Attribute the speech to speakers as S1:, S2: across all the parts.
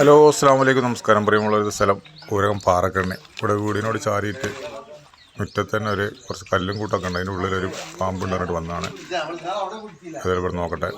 S1: Hello അസ്സാം വലൈക്കും നമസ്കാരം. പ്രിയമുള്ള ഒരു സ്ഥലം കൂരകം പാറക്കണ്ണി. ഇവിടെ വീടിനോട് ചാരിയിട്ട് മുറ്റത്ത് തന്നെ ഒരു കുറച്ച് കല്ലും കൂട്ടൊക്കെ ഉണ്ട്. അതിന്റെ ഉള്ളിലൊരു പാമ്പ് ഉണ്ടായിട്ട് വന്നതാണ്. അതിൽ ഇവിടെ നോക്കട്ടെ.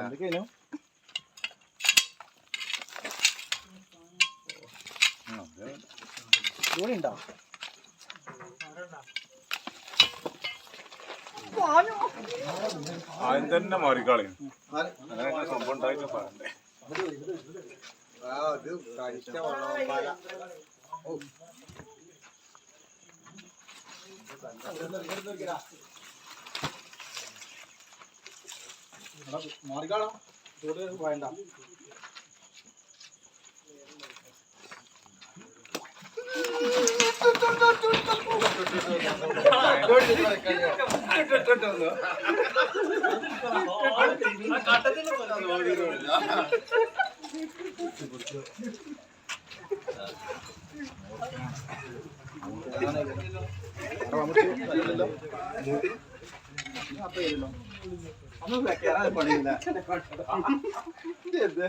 S1: అందుకేను Oh, good.
S2: ആദ്യം തന്നെ മാറിക്കളയും അങ്ങനെയൊക്കെ സംഭവം ഉണ്ടായിട്ട് പറയണ്ടേ. ഇവിടെയുള്ള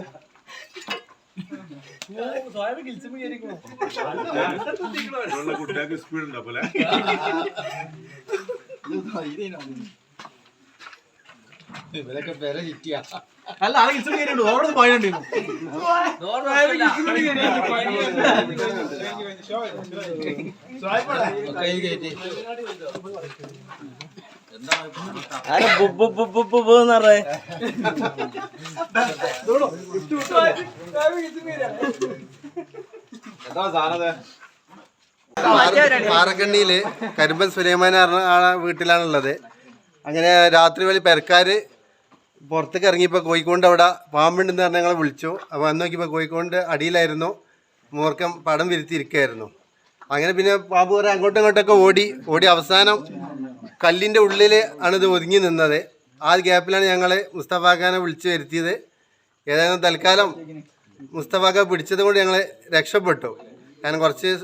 S2: കുട്ടികൾക്ക് സ്പീഡ് ഉണ്ടോ പോലെ
S3: ഇവരൊക്കെ പേര ചിറ്റിയാ
S4: അല്ല ആളെ കിച്ചൺ കയറിയുള്ളൂ അവിടെ പോയിട്ടുണ്ടായിരുന്നു
S3: കയ്യിൽ കയറ്റി.
S5: ആരെ ബുബ് ബുബ് ബുബ് ബുബ് എന്ന്
S4: സാധനം
S3: പാറക്കണ്ണിയിൽ കരിമ്പൻ സുലൈമാൻ പറഞ്ഞ വീട്ടിലാണുള്ളത്. അങ്ങനെ രാത്രി വലി പെരക്കാര് പുറത്തേക്ക് ഇറങ്ങിയപ്പോൾ കോഴിക്കോണ്ട് അവിടെ പാമ്പുണ്ടെന്ന് പറഞ്ഞ ഞങ്ങളെ വിളിച്ചു. അപ്പോൾ അന്ന് നോക്കിയപ്പോൾ കോഴിക്കോണ്ട് അടിയിലായിരുന്നു. മൂർക്കം പടം വിരുത്തിയിരിക്കുകയായിരുന്നു അങ്ങനെ പിന്നെ പാമ്പ് കുറേ അങ്ങോട്ടും ഇങ്ങോട്ടൊക്കെ ഓടി ഓടി അവസാനം കല്ലിന്റെ ഉള്ളിൽ ആണ് ഇത് ഒതുങ്ങി നിന്നത്. ആ ഗ്യാപ്പിലാണ് ഞങ്ങൾ മുസ്തഫാഖാനെ വിളിച്ചു വരുത്തിയത്. ഏതായാലും തൽക്കാലം മുസ്തഫാഖ പിടിച്ചത് കൊണ്ട് ഞങ്ങൾ രക്ഷപ്പെട്ടു. കാരണം കുറച്ച്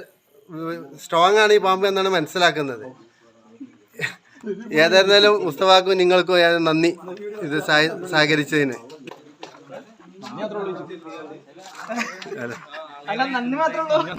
S3: സ്ട്രോങ് ആണ് ഈ പാമ്പ് എന്നാണ് മനസ്സിലാക്കുന്നത്. ഏതായിരുന്നാലും മുസ്തഫാക്കും നിങ്ങൾക്കും ഏതായാലും നന്ദി ഇത് സഹ- സഹകരിച്ചതിന്.
S4: അല്ല നന്ദി മാത്രമേ